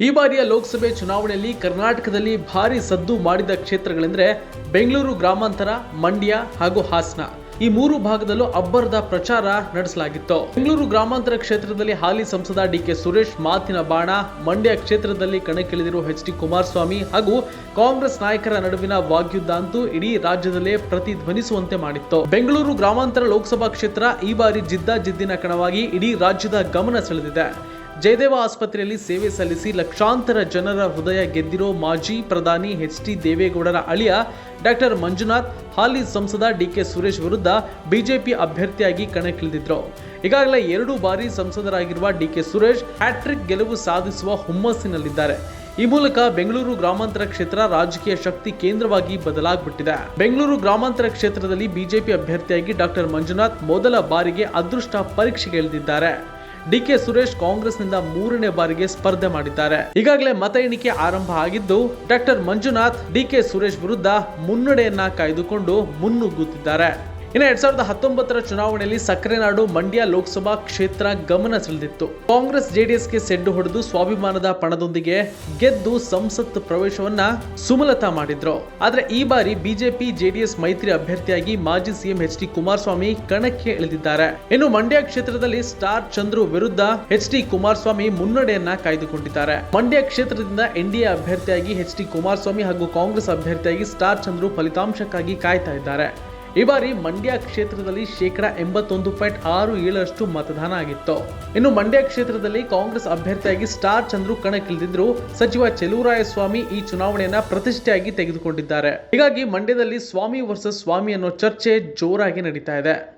ಈ ಬಾರಿಯ ಲೋಕಸಭೆ ಚುನಾವಣೆಯಲ್ಲಿ ಕರ್ನಾಟಕದಲ್ಲಿ ಭಾರಿ ಸದ್ದು ಮಾಡಿದ ಕ್ಷೇತ್ರಗಳೆಂದರೆ ಬೆಂಗಳೂರು ಗ್ರಾಮಾಂತರ, ಮಂಡ್ಯ ಹಾಗೂ ಹಾಸನ. ಈ ಮೂರು ಭಾಗದಲ್ಲೂ ಅಬ್ಬರದ ಪ್ರಚಾರ ನಡೆಸಲಾಗಿತ್ತು. ಬೆಂಗಳೂರು ಗ್ರಾಮಾಂತರ ಕ್ಷೇತ್ರದಲ್ಲಿ ಹಾಲಿ ಸಂಸದ ಡಿ ಕೆ ಸುರೇಶ್, ಮಾತಿನ ಬಾಣ, ಮಂಡ್ಯ ಕ್ಷೇತ್ರದಲ್ಲಿ ಕಣಕ್ಕಿಳಿದಿರುವ ಎಚ್ ಡಿ ಕುಮಾರಸ್ವಾಮಿ ಹಾಗೂ ಕಾಂಗ್ರೆಸ್ ನಾಯಕರ ನಡುವಿನ ವಾಗ್ಯುದ್ಧ ಅಂತೂ ಇಡೀ ರಾಜ್ಯದಲ್ಲೇ ಪ್ರತಿಧ್ವನಿಸುವಂತೆ ಮಾಡಿತ್ತು. ಬೆಂಗಳೂರು ಗ್ರಾಮಾಂತರ ಲೋಕಸಭಾ ಕ್ಷೇತ್ರ ಈ ಬಾರಿ ಜಿದ್ದಾಜಿದ್ದಿನ ಕಣವಾಗಿ ಇಡೀ ರಾಜ್ಯದ ಗಮನ ಸೆಳೆದಿದೆ. ಜಯದೇವ ಆಸ್ಪತ್ರೆಯಲ್ಲಿ ಸೇವೆ ಸಲ್ಲಿಸಿ ಲಕ್ಷಾಂತರ ಜನರ ಹೃದಯ ಗೆದ್ದಿರೋ ಮಾಜಿ ಪ್ರಧಾನಿ ಎಚ್ ಡಿ ದೇವೇಗೌಡರ ಅಳಿಯ ಡಾಕ್ಟರ್ ಮಂಜುನಾಥ್, ಹಾಲಿ ಸಂಸದ ಡಿ ಕೆ ಸುರೇಶ್ ವಿರುದ್ಧ ಬಿಜೆಪಿ ಅಭ್ಯರ್ಥಿಯಾಗಿ ಕಣಕ್ಕಿಳಿದಿದ್ರು. ಈಗಾಗಲೇ ಎರಡು ಬಾರಿ ಸಂಸದರಾಗಿರುವ D K Suresh hat trick ಗೆಲುವು ಸಾಧಿಸುವ ಹುಮ್ಮಸ್ಸಿನಲ್ಲಿದ್ದಾರೆ. ಈ ಮೂಲಕ ಬೆಂಗಳೂರು ಗ್ರಾಮಾಂತರ ಕ್ಷೇತ್ರ ರಾಜಕೀಯ ಶಕ್ತಿ ಕೇಂದ್ರವಾಗಿ ಬದಲಾಗ್ಬಿಟ್ಟಿದೆ. ಬೆಂಗಳೂರು ಗ್ರಾಮಾಂತರ ಕ್ಷೇತ್ರದಲ್ಲಿ ಬಿಜೆಪಿ ಅಭ್ಯರ್ಥಿಯಾಗಿ ಡಾಕ್ಟರ್ ಮಂಜುನಾಥ್ ಮೊದಲ ಬಾರಿಗೆ ಅದೃಷ್ಟ ಪರೀಕ್ಷೆಗೆ ಇಳಿದಿದ್ದಾರೆ. ಡಿಕೆ ಸುರೇಶ್ ಕಾಂಗ್ರೆಸ್ನಿಂದ ಮೂರನೇ ಬಾರಿಗೆ ಸ್ಪರ್ಧೆ ಮಾಡಿದ್ದಾರೆ. ಈಗಾಗಲೇ ಮತ ಎಣಿಕೆ ಆರಂಭ ಆಗಿದ್ದು, ಡಾಕ್ಟರ್ ಮಂಜುನಾಥ್ ಡಿಕೆ ಸುರೇಶ್ ವಿರುದ್ಧ ಮುನ್ನಡೆಯನ್ನ ಕಾಯ್ದುಕೊಂಡು ಮುನ್ನುಗ್ಗುತ್ತಿದ್ದಾರೆ. ಇನ್ನು ಎರಡ್ ಸಾವಿರದ ಹತ್ತೊಂಬತ್ತರ ಚುನಾವಣೆಯಲ್ಲಿ ಸಕ್ಕರೆನಾಡು ಮಂಡ್ಯ ಲೋಕಸಭಾ ಕ್ಷೇತ್ರ ಗಮನ ಸೆಳೆದಿತ್ತು. ಕಾಂಗ್ರೆಸ್, ಜೆಡಿಎಸ್ಗೆ ಸೆಡ್ಡು ಹೊಡೆದು ಸ್ವಾಭಿಮಾನದ ಪಣದೊಂದಿಗೆ ಗೆದ್ದು ಸಂಸತ್ ಪ್ರವೇಶವನ್ನ ಸುಮಲತಾ ಮಾಡಿದ್ರು. ಆದ್ರೆ ಈ ಬಾರಿ ಬಿಜೆಪಿ, ಜೆಡಿಎಸ್ ಮೈತ್ರಿ ಅಭ್ಯರ್ಥಿಯಾಗಿ ಮಾಜಿ ಸಿಎಂ ಎಚ್ ಡಿ ಕುಮಾರಸ್ವಾಮಿ ಕಣಕ್ಕೆ ಇಳಿದಿದ್ದಾರೆ. ಇನ್ನು ಮಂಡ್ಯ ಕ್ಷೇತ್ರದಲ್ಲಿ ಸ್ಟಾರ್ ಚಂದ್ರು ವಿರುದ್ಧ ಎಚ್ ಡಿ ಕುಮಾರಸ್ವಾಮಿ ಮುನ್ನಡೆಯನ್ನ ಕಾಯ್ದುಕೊಂಡಿದ್ದಾರೆ. ಮಂಡ್ಯ ಕ್ಷೇತ್ರದಿಂದ ಎನ್ಡಿಎ ಅಭ್ಯರ್ಥಿಯಾಗಿ ಎಚ್ ಡಿ ಕುಮಾರಸ್ವಾಮಿ ಹಾಗೂ ಕಾಂಗ್ರೆಸ್ ಅಭ್ಯರ್ಥಿಯಾಗಿ ಸ್ಟಾರ್ ಚಂದ್ರು ಫಲಿತಾಂಶಕ್ಕಾಗಿ ಕಾಯ್ತಾ ಇದ್ದಾರೆ. ಈ ಬಾರಿ ಮಂಡ್ಯ ಕ್ಷೇತ್ರದಲ್ಲಿ ಶೇಕಡ ಎಂಬತ್ತೊಂದು ಪಾಯಿಂಟ್ ಆರು ಏಳರಷ್ಟು ಮತದಾನ ಆಗಿತ್ತು. ಇನ್ನು ಮಂಡ್ಯ ಕ್ಷೇತ್ರದಲ್ಲಿ ಕಾಂಗ್ರೆಸ್ ಅಭ್ಯರ್ಥಿಯಾಗಿ ಸ್ಟಾರ್ ಚಂದ್ರು ಕಣಕ್ಕಿಳಿದಿದ್ರು ಸಚಿವ ಚೆಲುವರಾಯಸ್ವಾಮಿ ಈ ಚುನಾವಣೆಯನ್ನ ಪ್ರತಿಷ್ಠೆಯಾಗಿ ತೆಗೆದುಕೊಂಡಿದ್ದಾರೆ. ಹೀಗಾಗಿ ಮಂಡ್ಯದಲ್ಲಿ ಸ್ವಾಮಿ ವರ್ಸಸ್ ಸ್ವಾಮಿ ಅನ್ನೋ ಚರ್ಚೆ ಜೋರಾಗಿ ನಡೀತಾ ಇದೆ.